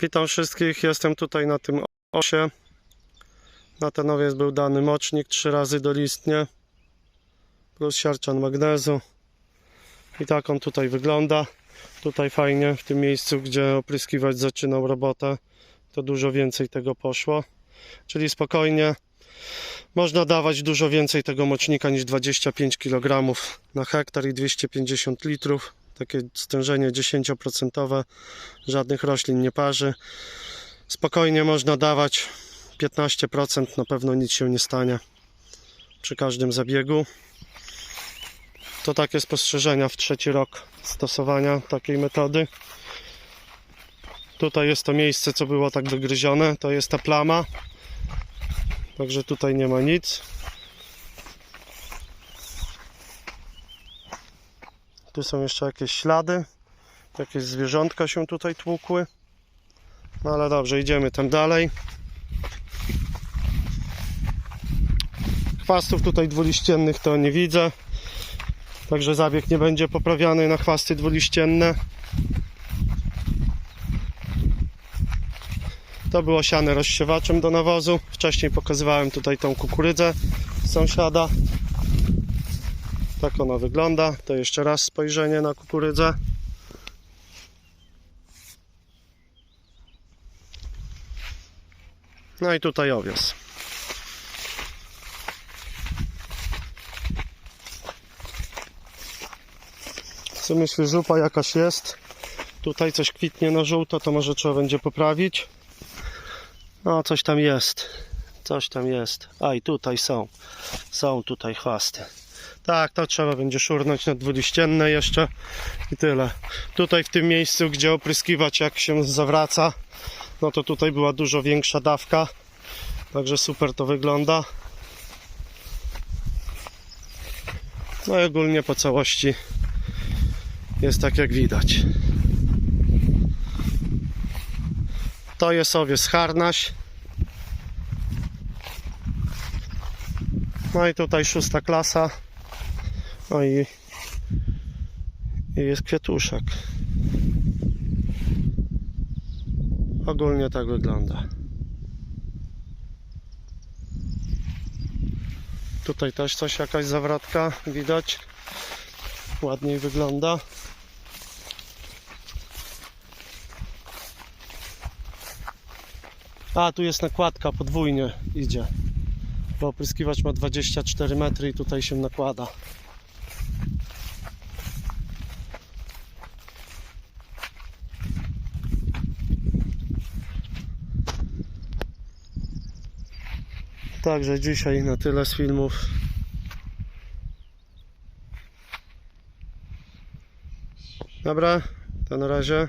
Witam wszystkich, jestem tutaj na tym osie. Na ten owiec był dany mocznik trzy razy dolistnie plus siarczan magnezu. I tak on tutaj wygląda. Tutaj fajnie, w tym miejscu, gdzie opryskiwać zaczynał robotę, to dużo więcej tego poszło. Czyli spokojnie można dawać dużo więcej tego mocznika niż 25 kg na hektar i 250 litrów. Takie stężenie 10%, żadnych roślin nie parzy. Spokojnie można dawać 15%, na pewno nic się nie stanie przy każdym zabiegu. To takie spostrzeżenia w trzeci rok stosowania takiej metody. Tutaj jest to miejsce, co było tak wygryzione, to jest ta plama. Także tutaj nie ma nic. Tu są jeszcze jakieś ślady. Jakieś zwierzątka się tutaj tłukły. No ale dobrze, idziemy tam dalej. Chwastów tutaj dwuliściennych to nie widzę. Także zabieg nie będzie poprawiany na chwasty dwuliścienne. To było siane rozsiewaczem do nawozu. Wcześniej pokazywałem tutaj tą kukurydzę sąsiada. Tak ona wygląda. To jeszcze raz spojrzenie na kukurydzę. No i tutaj owies. W sumie świeżupa jakaś jest. Tutaj coś kwitnie na żółto, to może trzeba będzie poprawić. No, coś tam jest. Coś tam jest. A i tutaj są. Są tutaj chwasty. Tak, to trzeba będzie szurnąć na dwuliścienne jeszcze i tyle. Tutaj w tym miejscu, gdzie opryskiwać jak się zawraca, no to tutaj była dużo większa dawka. Także super to wygląda. No i ogólnie po całości jest tak jak widać. To jest owiec harnaś. No i tutaj szósta klasa. No i, i jest kwiatuszek. Ogólnie tak wygląda. Tutaj też coś, jakaś zawrotka widać. Ładniej wygląda. A, tu jest nakładka, podwójnie idzie. Bo opryskiwacz ma 24 metry i tutaj się nakłada. Także dzisiaj na tyle z filmów. Dobra, to na razie.